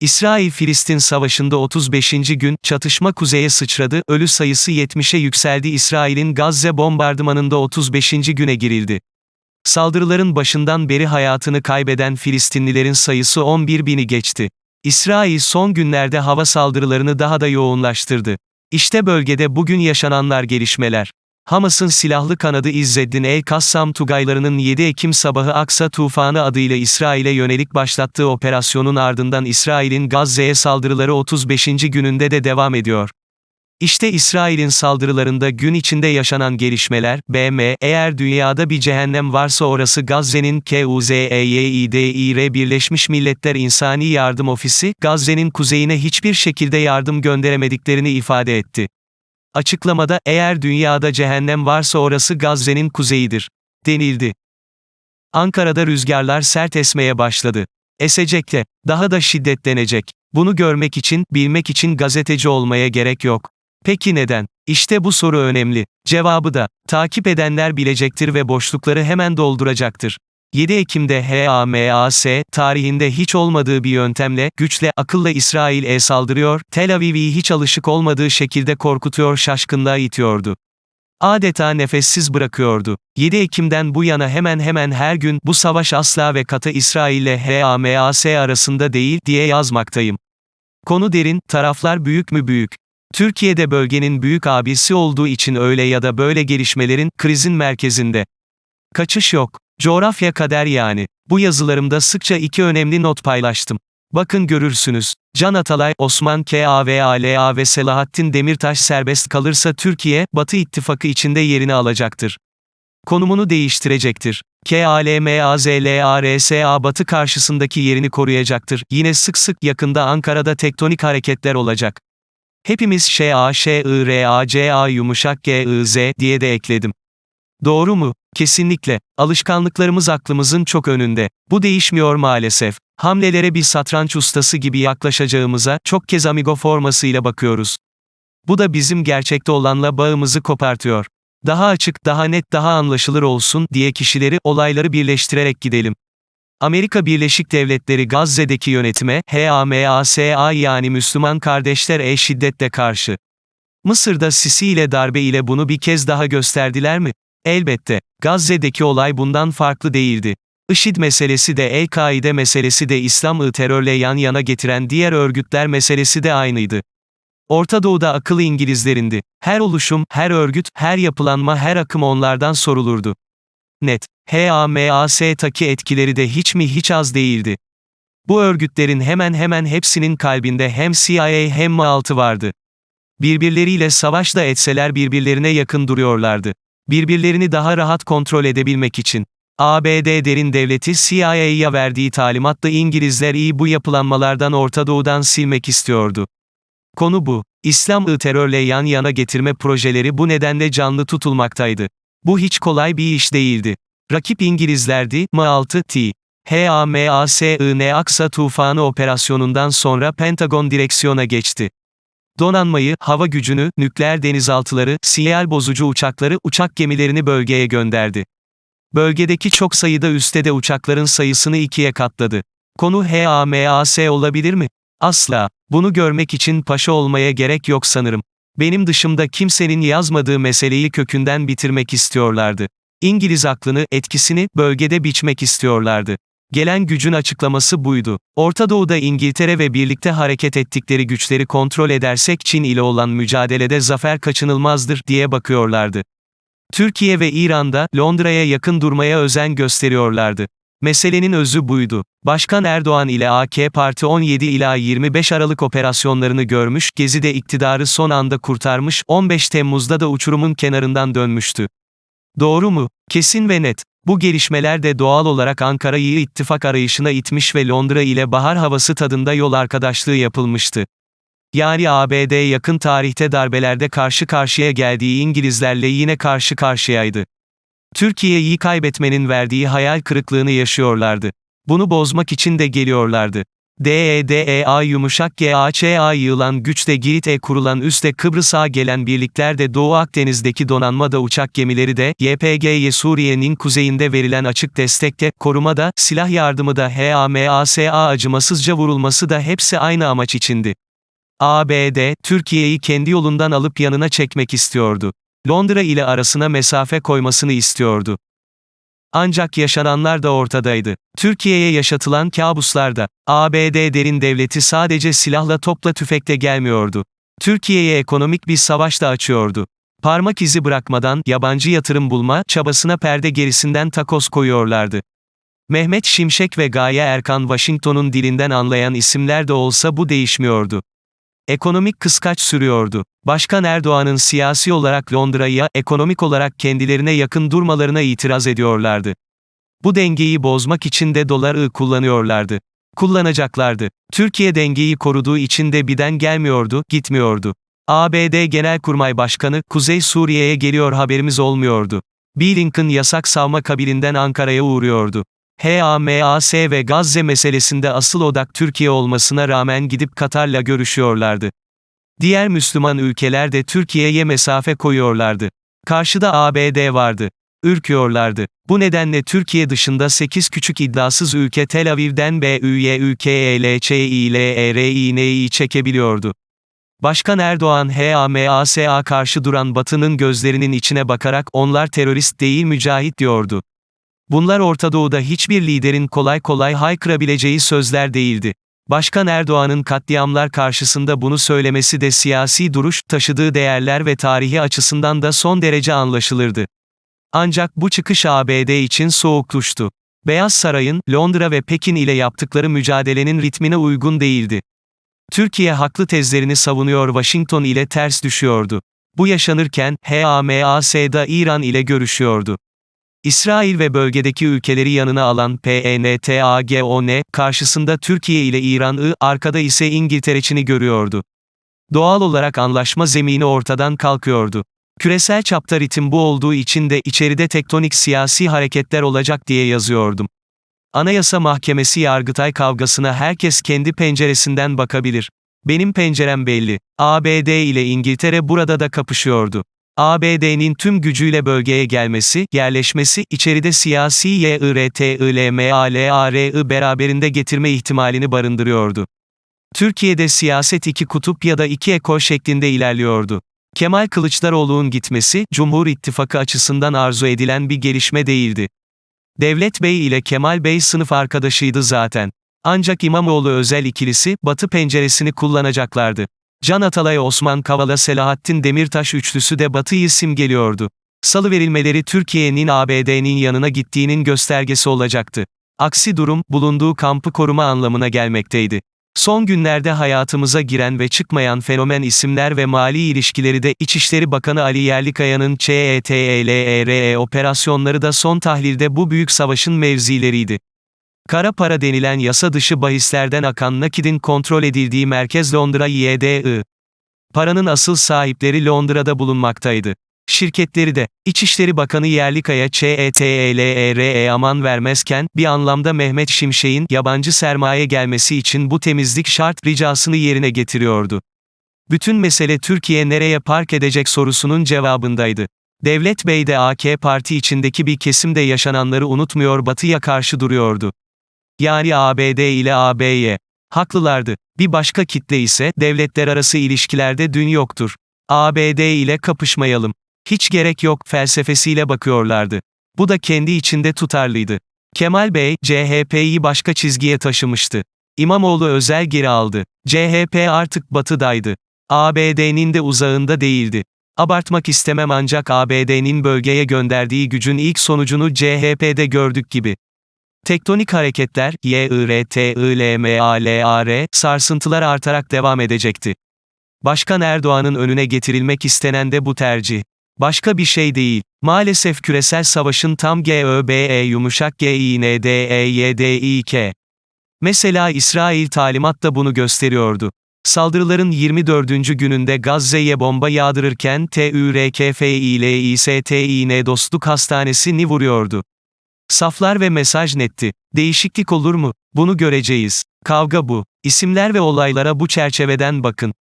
İsrail-Filistin savaşında 35. gün, çatışma kuzeye sıçradı, ölü sayısı 70'e yükseldi İsrail'in Gazze bombardımanında 35. güne girildi. Saldırıların başından beri hayatını kaybeden Filistinlilerin sayısı 11 bini geçti. İsrail son günlerde hava saldırılarını daha da yoğunlaştırdı. İşte bölgede bugün yaşananlar gelişmeler. Hamas'ın silahlı kanadı İzzeddin el-Kassam Tugaylarının 7 Ekim sabahı Aksa Tufanı adıyla İsrail'e yönelik başlattığı operasyonun ardından İsrail'in Gazze'ye saldırıları 35. gününde de devam ediyor. İşte İsrail'in saldırılarında gün içinde yaşanan gelişmeler, BM, eğer dünyada bir cehennem varsa orası Gazze'nin KUZEYİDİR Birleşmiş Milletler İnsani Yardım Ofisi, Gazze'nin kuzeyine hiçbir şekilde yardım gönderemediklerini ifade etti. Açıklamada, eğer dünyada cehennem varsa orası Gazze'nin kuzeyidir, denildi. Ankara'da rüzgarlar sert esmeye başladı. Esecek de, daha da şiddetlenecek. Bunu görmek için, bilmek için gazeteci olmaya gerek yok. Peki neden? İşte bu soru önemli. Cevabı da, takip edenler bilecektir ve boşlukları hemen dolduracaktır. 7 Ekim'de HAMAS, tarihinde hiç olmadığı bir yöntemle, güçle, akılla İsrail'e saldırıyor, Tel Aviv'i hiç alışık olmadığı şekilde korkutuyor şaşkınlığa itiyordu. Adeta nefessiz bırakıyordu. 7 Ekim'den bu yana hemen hemen her gün, bu savaş asla ve kata İsrail'le HAMAS arasında değil, diye yazmaktayım. Konu derin, taraflar büyük mü büyük? Türkiye'de bölgenin büyük abisi olduğu için öyle ya da böyle gelişmelerin, krizin merkezinde. Kaçış yok. Coğrafya kader yani. Bu yazılarımda sıkça iki önemli not paylaştım. Bakın görürsünüz. Can Atalay, Osman KAVALA ve Selahattin Demirtaş serbest kalırsa Türkiye, Batı ittifakı içinde yerini alacaktır. Konumunu değiştirecektir. KALMAZLARSA Batı karşısındaki yerini koruyacaktır. Yine sık sık yakında Ankara'da tektonik hareketler olacak. Hepimiz ŞA, ŞIRA, CA yumuşak GIZ diye de ekledim. Doğru mu? Kesinlikle. Alışkanlıklarımız aklımızın çok önünde. Bu değişmiyor maalesef. Hamlelere bir satranç ustası gibi yaklaşacağımıza, çok kez amigo formasıyla bakıyoruz. Bu da bizim gerçekte olanla bağımızı kopartıyor. Daha açık, daha net, daha anlaşılır olsun diye kişileri, olayları birleştirerek gidelim. Amerika Birleşik Devletleri Gazze'deki yönetime, HAMASA yani Müslüman kardeşler e şiddetle karşı. Mısır'da Sisi ile darbe ile bunu bir kez daha gösterdiler mi? Elbette. Gazze'deki olay bundan farklı değildi. IŞİD meselesi de El-Kaide meselesi de İslam'ı terörle yan yana getiren diğer örgütler meselesi de aynıydı. Orta Doğu'da akıl İngilizlerindi. Her oluşum, her örgüt, her yapılanma, her akım onlardan sorulurdu. Net. HAMAS'taki etkileri de hiç mi hiç az değildi. Bu örgütlerin hemen hemen hepsinin kalbinde hem CIA hem MI6 vardı. Birbirleriyle savaş da etseler birbirlerine yakın duruyorlardı. Birbirlerini daha rahat kontrol edebilmek için. ABD derin devleti CIA'ya verdiği talimatla İngilizler iyi bu yapılanmalardan Orta Doğu'dan silmek istiyordu. Konu bu. İslam'ı terörle yan yana getirme projeleri bu nedenle canlı tutulmaktaydı. Bu hiç kolay bir iş değildi. Rakip İngilizlerdi, M6T. HAMASIN Aksa Tufanı operasyonundan sonra Pentagon direksiyona geçti. Donanmayı, hava gücünü, nükleer denizaltıları, sinyal bozucu uçakları, uçak gemilerini bölgeye gönderdi. Bölgedeki çok sayıda üstede uçakların sayısını ikiye katladı. Konu HAMAS olabilir mi? Asla. Bunu görmek için paşa olmaya gerek yok sanırım. Benim dışımda kimsenin yazmadığı meseleyi kökünden bitirmek istiyorlardı. İngiliz aklını, etkisini, bölgede biçmek istiyorlardı. Gelen gücün açıklaması buydu. Orta Doğu'da İngiltere ve birlikte hareket ettikleri güçleri kontrol edersek Çin ile olan mücadelede zafer kaçınılmazdır, diye bakıyorlardı. Türkiye ve İran'da, Londra'ya yakın durmaya özen gösteriyorlardı. Meselenin özü buydu. Başkan Erdoğan ile AK Parti 17 ila 25 Aralık operasyonlarını görmüş, Gezi'de iktidarı son anda kurtarmış, 15 Temmuz'da da uçurumun kenarından dönmüştü. Doğru mu? Kesin ve net. Bu gelişmeler de doğal olarak Ankara'yı ittifak arayışına itmiş ve Londra ile bahar havası tadında yol arkadaşlığı yapılmıştı. Yani ABD yakın tarihte darbelerde karşı karşıya geldiği İngilizlerle yine karşı karşıyaydı. Türkiye'yi kaybetmenin verdiği hayal kırıklığını yaşıyorlardı. Bunu bozmak için de geliyorlardı. DEDEA yumuşak GAÇA yığılan güçte Girit'e kurulan üste Kıbrıs'a gelen birlikler de Doğu Akdeniz'deki donanmada uçak gemileri de, YPG'ye Suriye'nin kuzeyinde verilen açık destekte, korumada, silah yardımı da HAMASA acımasızca vurulması da hepsi aynı amaç içindi. ABD, Türkiye'yi kendi yolundan alıp yanına çekmek istiyordu. Londra ile arasına mesafe koymasını istiyordu. Ancak yaşananlar da ortadaydı. Türkiye'ye yaşatılan kabuslar da, ABD derin devleti sadece silahla topla tüfekle gelmiyordu. Türkiye'ye ekonomik bir savaş da açıyordu. Parmak izi bırakmadan, yabancı yatırım bulma, çabasına perde gerisinden takos koyuyorlardı. Mehmet Şimşek ve Gaye Erkan Washington'un dilinden anlayan isimler de olsa bu değişmiyordu. Ekonomik kıskaç sürüyordu. Başkan Erdoğan'ın siyasi olarak Londra'ya, ekonomik olarak kendilerine yakın durmalarına itiraz ediyorlardı. Bu dengeyi bozmak için de doları kullanıyorlardı. Kullanacaklardı. Türkiye dengeyi koruduğu için de birden gelmiyordu, gitmiyordu. ABD Genelkurmay Başkanı, Kuzey Suriye'ye geliyor haberimiz olmuyordu. Blinken yasak savma kabilinden Ankara'ya uğruyordu. HAMAS ve Gazze meselesinde asıl odak Türkiye olmasına rağmen gidip Katar'la görüşüyorlardı. Diğer Müslüman ülkeler de Türkiye'ye mesafe koyuyorlardı. Karşıda ABD vardı. Ürküyorlardı. Bu nedenle Türkiye dışında 8 küçük iddiasız ülke Tel Aviv'den BÜYÜKELÇİLERİN'yi çekebiliyordu. Başkan Erdoğan HAMAS'a karşı duran Batı'nın gözlerinin içine bakarak onlar terörist değil mücahit diyordu. Bunlar Orta Doğu'da hiçbir liderin kolay kolay haykırabileceği sözler değildi. Başkan Erdoğan'ın katliamlar karşısında bunu söylemesi de siyasi duruş, taşıdığı değerler ve tarihi açısından da son derece anlaşılırdı. Ancak bu çıkış ABD için soğukluştu. Beyaz Saray'ın, Londra ve Pekin ile yaptıkları mücadelenin ritmine uygun değildi. Türkiye haklı tezlerini savunuyor Washington ile ters düşüyordu. Bu yaşanırken, HAMAS'da İran ile görüşüyordu. İsrail ve bölgedeki ülkeleri yanına alan PNTAGON, karşısında Türkiye ile İran'ı, arkada ise İngiltere görüyordu. Doğal olarak anlaşma zemini ortadan kalkıyordu. Küresel çapta ritim bu olduğu için de içeride tektonik siyasi hareketler olacak diye yazıyordum. Anayasa Mahkemesi Yargıtay kavgasına herkes kendi penceresinden bakabilir. Benim pencerem belli. ABD ile İngiltere burada da kapışıyordu. ABD'nin tüm gücüyle bölgeye gelmesi, yerleşmesi, içeride siyasi YIRTILMALAR'ı beraberinde getirme ihtimalini barındırıyordu. Türkiye'de siyaset iki kutup ya da iki ekol şeklinde ilerliyordu. Kemal Kılıçdaroğlu'nun gitmesi, Cumhur İttifakı açısından arzu edilen bir gelişme değildi. Devlet Bey ile Kemal Bey sınıf arkadaşıydı zaten. Ancak İmamoğlu özel ikilisi, Batı penceresini kullanacaklardı. Can Atalay Osman Kavala Selahattin Demirtaş üçlüsü de Batı'yı simgeliyordu. Salı verilmeleri Türkiye'nin ABD'nin yanına gittiğinin göstergesi olacaktı. Aksi durum, bulunduğu kampı koruma anlamına gelmekteydi. Son günlerde hayatımıza giren ve çıkmayan fenomen isimler ve mali ilişkileri de İçişleri Bakanı Ali Yerlikaya'nın ÇETELERE operasyonları da son tahlilde bu büyük savaşın mevzileriydi. Kara para denilen yasa dışı bahislerden akan nakidin kontrol edildiği merkez Londra YDI. Paranın asıl sahipleri Londra'da bulunmaktaydı. Şirketleri de, İçişleri Bakanı Yerlikaya ÇETELERE aman vermezken, bir anlamda Mehmet Şimşek'in, yabancı sermaye gelmesi için bu temizlik şart ricasını yerine getiriyordu. Bütün mesele Türkiye nereye park edecek sorusunun cevabındaydı. Devlet Bey de AK Parti içindeki bir kesimde yaşananları unutmuyor Batı'ya karşı duruyordu. Yani ABD ile AB'ye. Haklılardı. Bir başka kitle ise, devletler arası ilişkilerde dün yoktur. ABD ile kapışmayalım. Hiç gerek yok, felsefesiyle bakıyorlardı. Bu da kendi içinde tutarlıydı. Kemal Bey, CHP'yi başka çizgiye taşımıştı. İmamoğlu özel geri aldı. CHP artık batıdaydı. ABD'nin de uzağında değildi. Abartmak istemem ancak ABD'nin bölgeye gönderdiği gücün ilk sonucunu CHP'de gördük gibi. Tektonik hareketler, YIRTILMALAR, sarsıntılar artarak devam edecekti. Başkan Erdoğan'ın önüne getirilmek istenen de bu tercih. Başka bir şey değil. Maalesef küresel savaşın tam GÖBE yumuşak GİNDEYDİK. Mesela İsrail talimat da bunu gösteriyordu. Saldırıların 24. gününde Gazze'ye bomba yağdırırken TÜRKFİLİSTİN Dostluk Hastanesi'ni vuruyordu. Saflar ve mesaj netti. Değişiklik olur mu? Bunu göreceğiz. Kavga bu. İsimler ve olaylara bu çerçeveden bakın.